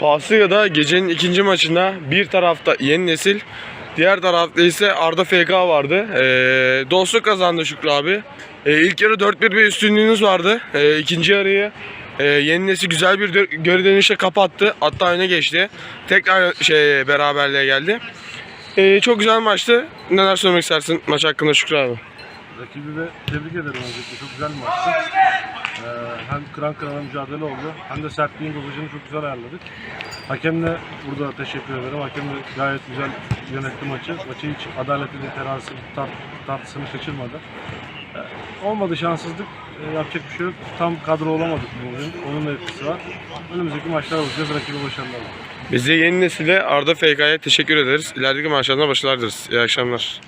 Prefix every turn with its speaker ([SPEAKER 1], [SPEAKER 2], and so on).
[SPEAKER 1] Asya'da gecenin ikinci maçında bir tarafta yeni nesil, diğer tarafta ise Arda FK vardı. Ee, dostluk kazandı Şükrü abi. Ee, ilk yarı 4-1 bir üstünlüğünüz vardı. Ee, ikinci yarıyı e, yeni nesil güzel bir geri dönüşle kapattı. Hatta öne geçti. Tekrar şey beraberliğe geldi. Ee, çok güzel maçtı. Neler söylemek istersin maç hakkında Şükrü abi?
[SPEAKER 2] Rakibi tebrik ederim. Çok güzel bir maçtı. Ee, hem kıran kırana mücadele oldu hem de sertliğin dozajını çok güzel ayarladık. Hakemle burada teşekkür ederim. Hakem de gayet güzel yönetti maçı. Maçı hiç adaletli bir terası tar, tartısını kaçırmadı. Ee, olmadı şanssızlık. Ee, yapacak bir şey yok. Tam kadro olamadık bugün. Onun da etkisi var. Önümüzdeki maçlar olacağız. Rakibi başarılar.
[SPEAKER 1] Biz de yeni nesile Arda FK'ya teşekkür ederiz. İlerideki maçlarında başarılar dileriz. İyi akşamlar.